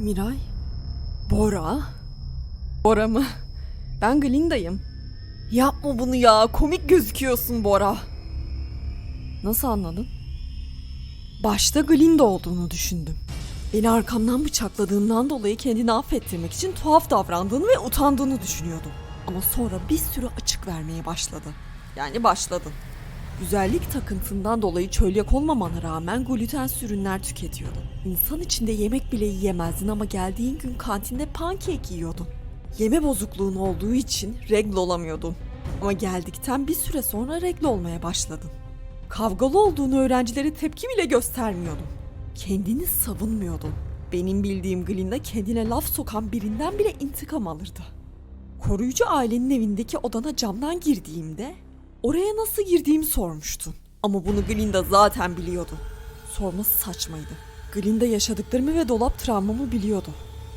Miray? Bora? Bora mı? Ben Glinda'yım. Yapma bunu ya. Komik gözüküyorsun Bora. Nasıl anladın? Başta Glinda olduğunu düşündüm. Beni arkamdan bıçakladığından dolayı kendini affettirmek için tuhaf davrandığını ve utandığını düşünüyordum. Ama sonra bir sürü açık vermeye başladı. Yani başladın. Güzellik takıntından dolayı çölyak olmamana rağmen glutensiz ürünler tüketiyordun. İnsan içinde yemek bile yiyemezdin ama geldiğin gün kantinde pankek yiyordun. Yeme bozukluğun olduğu için regl olamıyordun. Ama geldikten bir süre sonra regl olmaya başladın. Kavgalı olduğunu öğrencilere tepki bile göstermiyordun. Kendini savunmuyordun. Benim bildiğim Glinda kendine laf sokan birinden bile intikam alırdı. Koruyucu ailenin evindeki odana camdan girdiğimde oraya nasıl girdiğimi sormuştun. Ama bunu Glinda zaten biliyordu. Sorması saçmaydı. Glinda yaşadıklarımı ve dolap travmamı biliyordu.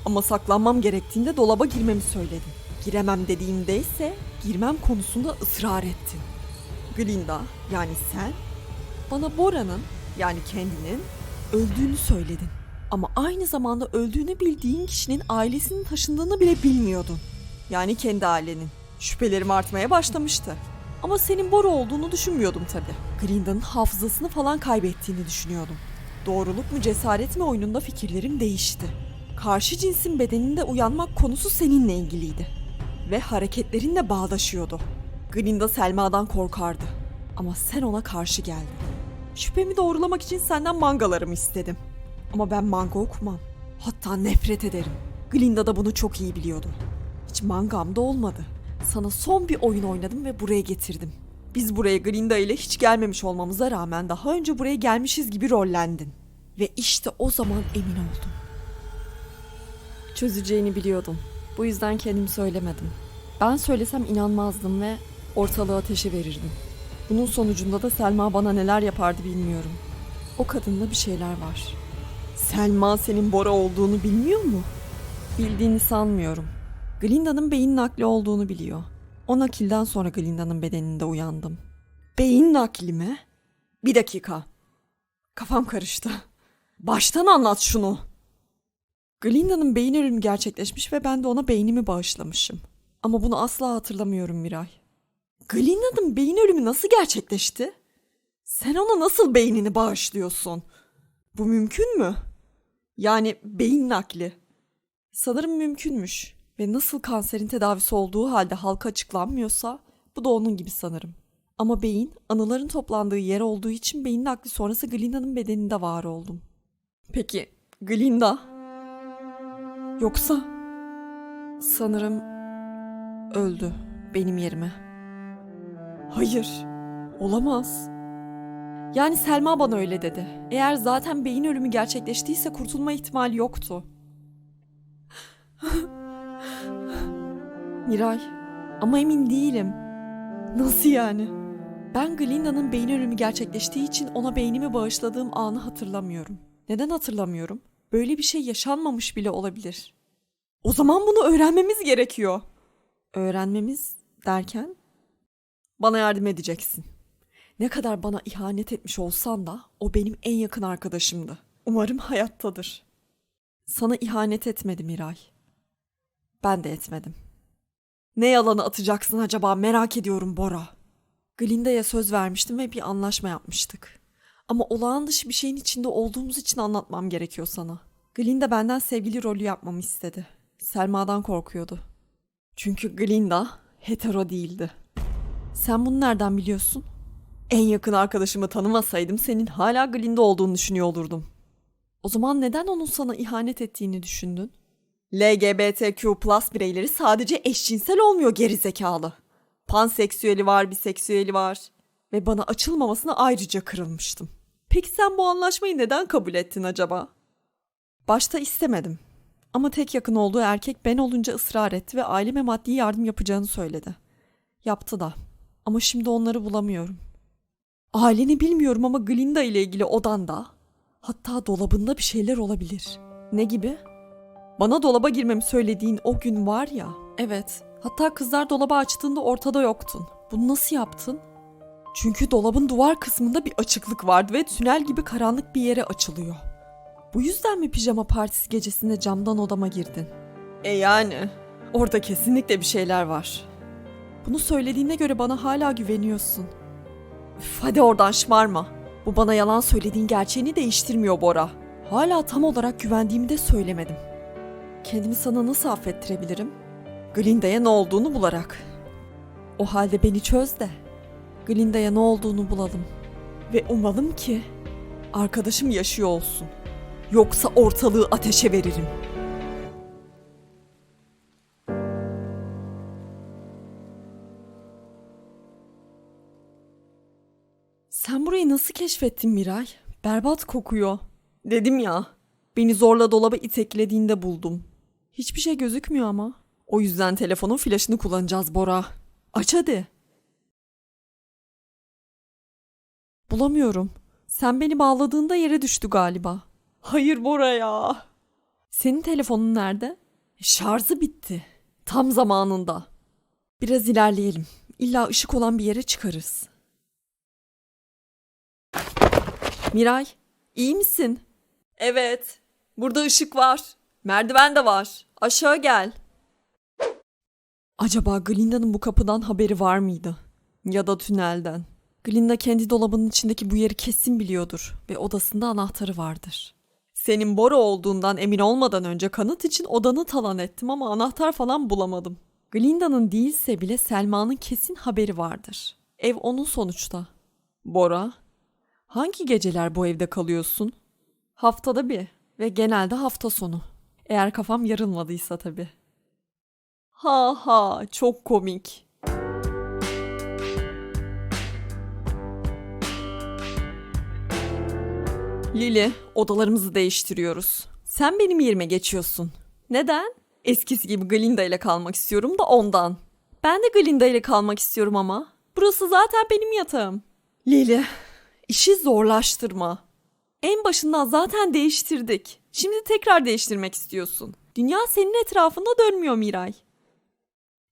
Ama saklanmam gerektiğinde dolaba girmemi söyledin. Giremem dediğimde ise girmem konusunda ısrar ettin. Glinda yani sen bana Bora'nın yani kendinin öldüğünü söyledin. Ama aynı zamanda öldüğünü bildiğin kişinin ailesinin taşındığını bile bilmiyordun. Yani kendi ailenin. Şüphelerim artmaya başlamıştı. Ama senin Bora olduğunu düşünmüyordum tabii. Glinda'nın hafızasını falan kaybettiğini düşünüyordum. Doğruluk mu cesaret mi oyununda fikirlerim değişti. Karşı cinsin bedeninde uyanmak konusu seninle ilgiliydi. Ve hareketlerinle bağdaşıyordu. Glinda Selma'dan korkardı. Ama sen ona karşı geldin. Şüphemi doğrulamak için senden mangalarımı istedim. Ama ben manga okumam. Hatta nefret ederim. Glinda da bunu çok iyi biliyordu. Hiç mangam da olmadı. Sana son bir oyun oynadım ve buraya getirdim. Biz buraya Glinda ile hiç gelmemiş olmamıza rağmen daha önce buraya gelmişiz gibi rollendin. Ve işte o zaman emin oldum. Çözeceğini biliyordum. Bu yüzden kendim söylemedim. Ben söylesem inanmazdım ve ortalığı ateşe verirdim. Bunun sonucunda da Selma bana neler yapardı bilmiyorum. O kadında bir şeyler var. Selma senin Bora olduğunu bilmiyor mu? Bildiğini sanmıyorum. Glinda'nın beyin nakli olduğunu biliyor. O nakilden sonra Glinda'nın bedeninde uyandım. Beyin nakli mi? Bir dakika. Kafam karıştı. Baştan anlat şunu. Glinda'nın beyin ölümü gerçekleşmiş ve ben de ona beynimi bağışlamışım. Ama bunu asla hatırlamıyorum Miray. Glinda'nın beyin ölümü nasıl gerçekleşti? Sen ona nasıl beynini bağışlıyorsun? Bu mümkün mü? Yani beyin nakli. Sanırım mümkünmüş. Ve nasıl kanserin tedavisi olduğu halde halka açıklanmıyorsa bu da onun gibi sanırım. Ama beyin anıların toplandığı yer olduğu için beyin nakli sonrası Glinda'nın bedeninde var oldum. Peki Glinda? Yoksa sanırım öldü benim yerime. Hayır, olamaz. Yani Selma bana öyle dedi. Eğer zaten beyin ölümü gerçekleştiyse kurtulma ihtimali yoktu. Miray, ama emin değilim. Nasıl yani? Ben Glinda'nın beyin ölümü gerçekleştiği için ona beynimi bağışladığım anı hatırlamıyorum. Neden hatırlamıyorum? Böyle bir şey yaşanmamış bile olabilir. O zaman bunu öğrenmemiz gerekiyor. Öğrenmemiz derken? Bana yardım edeceksin. Ne kadar bana ihanet etmiş olsan da o benim en yakın arkadaşımdı. Umarım hayattadır. Sana ihanet etmedi Miray. Ben de etmedim. Ne yalanı atacaksın acaba merak ediyorum Bora. Glinda'ya söz vermiştim ve bir anlaşma yapmıştık. Ama olağan dışı bir şeyin içinde olduğumuz için anlatmam gerekiyor sana. Glinda benden sevgili rolü yapmamı istedi. Selma'dan korkuyordu. Çünkü Glinda hetero değildi. Sen bunu nereden biliyorsun? En yakın arkadaşımı tanımasaydım senin hala Glinda olduğunu düşünüyor olurdum. O zaman neden onun sana ihanet ettiğini düşündün? LGBTQ plus bireyleri sadece eşcinsel olmuyor gerizekalı. Panseksüeli var, biseksüeli var. Ve bana açılmamasına ayrıca kırılmıştım. Peki sen bu anlaşmayı neden kabul ettin acaba? Başta istemedim. Ama tek yakın olduğu erkek ben olunca ısrar etti ve aileme maddi yardım yapacağını söyledi. Yaptı da. Ama şimdi onları bulamıyorum. Aileni bilmiyorum ama Glinda ile ilgili odanda, hatta dolabında bir şeyler olabilir. Ne gibi? Bana dolaba girmemi söylediğin o gün var ya. Evet. Hatta kızlar dolabı açtığında ortada yoktun. Bunu nasıl yaptın? Çünkü dolabın duvar kısmında bir açıklık vardı ve tünel gibi karanlık bir yere açılıyor. Bu yüzden mi pijama partisi gecesinde camdan odama girdin? E yani. Orada kesinlikle bir şeyler var. Bunu söylediğine göre bana hala güveniyorsun. Üf, hadi oradan şımarma. Bu bana yalan söylediğin gerçeğini değiştirmiyor Bora. Hala tam olarak güvendiğimi de söylemedim. Kendimi sana nasıl affettirebilirim? Glinda'ya ne olduğunu bularak. O halde beni çöz de. Glinda'ya ne olduğunu bulalım. Ve umalım ki arkadaşım yaşıyor olsun. Yoksa ortalığı ateşe veririm. Sen burayı nasıl keşfettin Miray? Berbat kokuyor. Dedim ya. Beni zorla dolaba iteklediğinde buldum. Hiçbir şey gözükmüyor ama. O yüzden telefonun flaşını kullanacağız Bora. Aç hadi. Bulamıyorum. Sen beni bağladığında yere düştü galiba. Hayır Bora ya. Senin telefonun nerede? Şarjı bitti. Tam zamanında. Biraz ilerleyelim. İlla ışık olan bir yere çıkarız. Miray, iyi misin? Evet. Burada ışık var. Merdiven de var. Aşağı gel. Acaba Glinda'nın bu kapıdan haberi var mıydı? Ya da tünelden. Glinda kendi dolabının içindeki bu yeri kesin biliyordur ve odasında anahtarı vardır. Senin Bora olduğundan emin olmadan önce kanıt için odanı talan ettim ama anahtar falan bulamadım. Glinda'nın değilse bile Selma'nın kesin haberi vardır. Ev onun sonuçta. Bora, hangi geceler bu evde kalıyorsun? Haftada bir ve genelde hafta sonu. Eğer kafam yarılmadıysa tabii. Ha ha çok komik. Lili, odalarımızı değiştiriyoruz. Sen benim yerime geçiyorsun. Neden? Eskisi gibi Glinda ile kalmak istiyorum da ondan. Ben de Glinda ile kalmak istiyorum ama. Burası zaten benim yatağım. Lili, işi zorlaştırma. En başından zaten değiştirdik. Şimdi tekrar değiştirmek istiyorsun. Dünya senin etrafında dönmüyor Miray.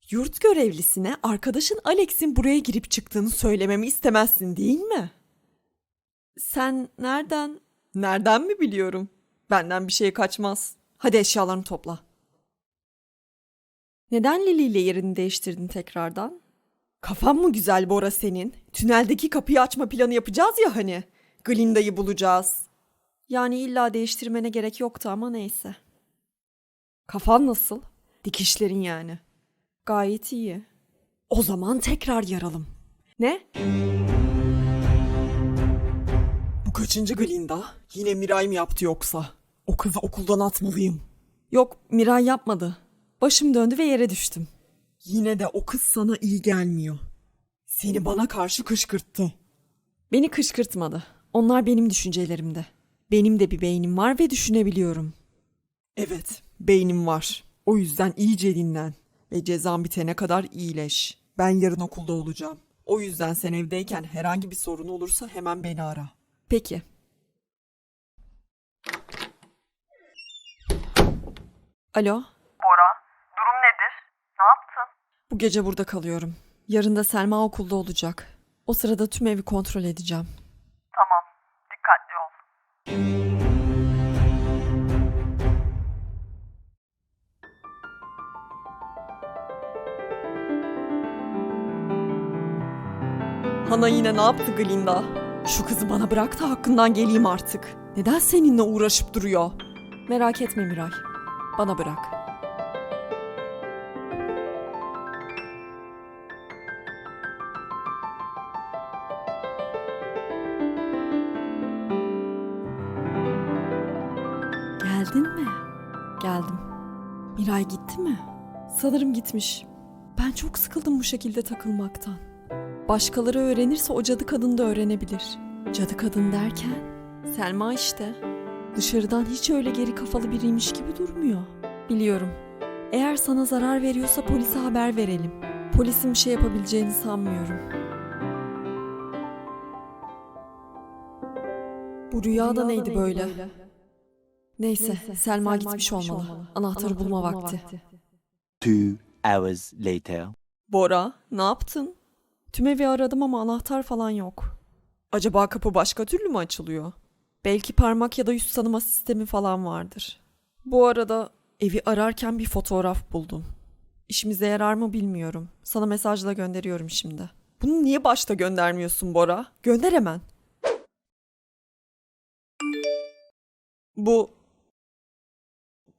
Yurt görevlisine arkadaşın Alex'in buraya girip çıktığını söylememi istemezsin değil mi? Sen nereden? Nereden mi biliyorum? Benden bir şey kaçmaz. Hadi eşyalarını topla. Neden Lili ile yerini değiştirdin tekrardan? Kafan mı güzel Bora senin? Tüneldeki kapıyı açma planı yapacağız ya hani. Glinda'yı bulacağız. Yani illa değiştirmene gerek yoktu ama neyse. Kafan nasıl? Dikişlerin yani. Gayet iyi. O zaman tekrar yaralım. Ne? Bu kaçıncı Glinda? Yine Miray mı yaptı yoksa? O kızı okuldan atmalıyım. Yok Miray yapmadı. Başım döndü ve yere düştüm. Yine de o kız sana iyi gelmiyor. Seni bana karşı kışkırttı. Beni kışkırtmadı. Onlar benim düşüncelerimde. Benim de bir beynim var ve düşünebiliyorum. Evet, beynim var. O yüzden iyice dinlen ve cezan bitene kadar iyileş. Ben yarın okulda olacağım. O yüzden sen evdeyken herhangi bir sorun olursa hemen beni ara. Peki. Alo, Bora, durum nedir? Ne yaptın? bu gece burada kalıyorum. Yarın da Selma okulda olacak. O sırada tüm evi kontrol edeceğim. Hana yine ne yaptı Glinda? Şu kızı bana bırak da hakkından geleyim artık. Neden seninle uğraşıp duruyor? Merak etme Miray. Bana bırak. Gitti mi? Sanırım gitmiş. Ben çok sıkıldım bu şekilde takılmaktan. Başkaları öğrenirse o cadı kadın da öğrenebilir. Cadı kadın derken Selma işte. Dışarıdan hiç öyle geri kafalı biriymiş gibi durmuyor. Biliyorum. Eğer sana zarar veriyorsa polise haber verelim. Polisin bir şey yapabileceğini sanmıyorum. Bu rüya da neydi böyle? Neyse, Selma, gitmiş, olmalı. Anahtarı, bulma, vakti. Two hours later. Bora, ne yaptın? Tüm evi aradım ama anahtar falan yok. Acaba kapı başka türlü mü açılıyor? Belki parmak ya da yüz tanıma sistemi falan vardır. Bu arada evi ararken bir fotoğraf buldum. İşimize yarar mı bilmiyorum. Sana mesajla gönderiyorum şimdi. Bunu niye başta göndermiyorsun Bora? Gönder hemen. Bu